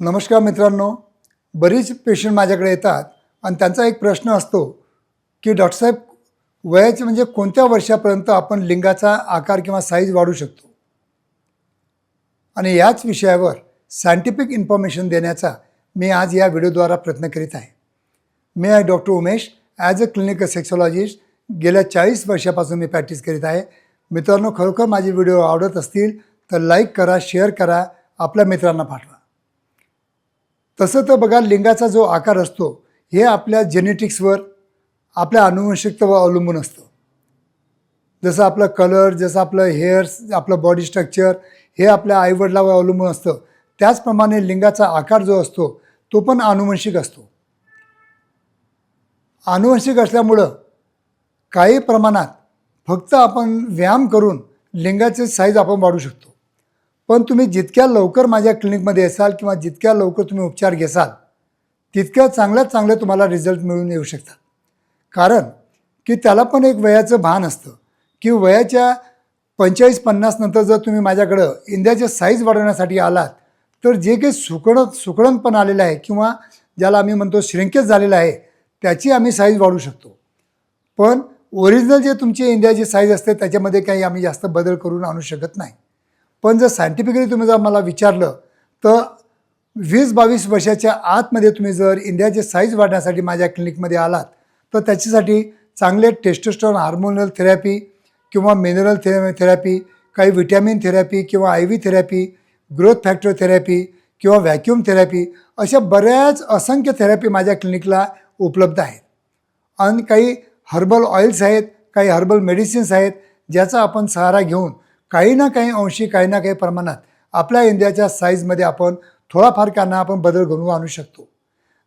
नमस्कार मित्रांनो बरीच पेशंट माझ्याकडे येतात आणि त्यांचा एक प्रश्न असतो की डॉक्टरसाहेब वयाचे म्हणजे कोणत्या वर्षापर्यंत आपण लिंगाचा आकार किंवा साईज वाढू शकतो? आणि याच विषयावर सायंटिफिक इन्फॉर्मेशन देण्याचा मी आज या व्हिडिओद्वारा प्रयत्न करीत आहे. मी आहे doctor Umesh. As a clinical sexologist गेल्या चाळीस वर्षापासून मी प्रॅक्टिस करीत आहे. मित्रांनो खरोखर माझे व्हिडिओ आवडत असतील तर लाईक करा शेअर करा. आपल्या मित्रांना पाठवा. तसं तर बघा लिंगाचा जो आकार असतो हे आपल्या जेनेटिक्सवर आपल्या अनुवंशिकतेवर अवलंबून असतं. जसं आपलं कलर जसं आपलं हेअर्स आपलं बॉडी स्ट्रक्चर हे आपल्या आईवडिलावर अवलंबून असतं. त्याचप्रमाणे लिंगाचा आकार जो असतो तो पण आनुवंशिक असतो. आनुवंशिक असल्यामुळं काही प्रमाणात फक्त आपण व्यायाम करून लिंगाचे साईज आपण वाढू शकतो. पण तुम्ही जितक्या लवकर माझ्या क्लिनिकमध्ये असाल किंवा जितक्या लवकर तुम्ही उपचार घेसाल तितक्या चांगल्यात चांगले तुम्हाला रिझल्ट मिळून येऊ शकतात. कारण की त्याला पण एक वयाचं भान असतं की वयाच्या पंचेचाळीस पन्नास नंतर जर तुम्ही माझ्याकडं इंद्याचे साईज वाढवण्यासाठी आलात तर जे काही सुकड सुकळणपण आलेलं आहे किंवा ज्याला आम्ही म्हणतो श्रिंकेज झालेलं आहे त्याची आम्ही साईज वाढवू शकतो. पण ओरिजिनल जे तुमची इंडियाची साईज असते त्याच्यामध्ये काही आम्ही जास्त बदल करून आणू शकत नाही. पण जर सायंटिफिकली तुम्ही जर मला विचारलं तर वीस बावीस वर्षाच्या आतमध्ये तुम्ही जर इंडियाचे साईज वाढण्यासाठी माझ्या क्लिनिकमध्ये आलात तर त्याच्यासाठी चांगले टेस्टोस्टॉन हार्मोनल थेरॅपी किंवा मिनरल थे थेरपी काही व्हिटॅमिन थेरॅपी किंवा I V therapy growth factor therapy किंवा व्हॅक्यूम थेरॅपी अशा बऱ्याच असंख्य थेरपी माझ्या क्लिनिकला उपलब्ध आहेत. आणि काही हर्बल ऑइल्स आहेत काही हर्बल मेडिसिन्स आहेत ज्याचा आपण सहारा घेऊन काही ना काही अंशी काही ना काही प्रमाणात आपल्या इंडियाच्या साईजमध्ये आपण थोडाफार काना आपण बदल घडवून आणू शकतो.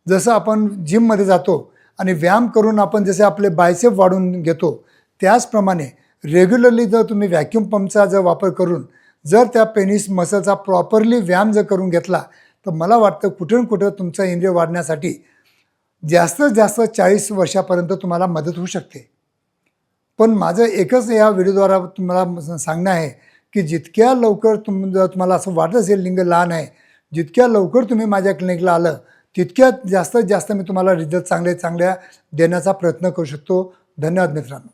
जसं आपण जिममध्ये जातो आणि व्यायाम करून आपण जसे आपले बायसेप वाढवून घेतो त्याचप्रमाणे रेग्युलरली जर तुम्ही व्हॅक्यूम पंपचा जर वापर करून जर त्या पेनिस मसलचा प्रॉपरली व्यायाम जर करून घेतला तर मला वाटतं कुठून कुठं तुमचा इंद्रिय वाढण्यासाठी जास्तीत जास्त चाळीस वर्षापर्यंत तुम्हाला मदत होऊ शकते. पण माझं एकच या व्हिडिओद्वारा तुम्हाला सांगणं आहे की जितक्या लवकर तुम जर तुम्हाला असं वाटत असेल लिंग लहान आहे जितक्या लवकर तुम्ही माझ्या क्लिनिकला आलं तितक्या जास्तीत जास्त मी तुम्हाला रिझल्ट चांगले चांगल्या देण्याचा प्रयत्न करू शकतो. धन्यवाद मित्रांनो.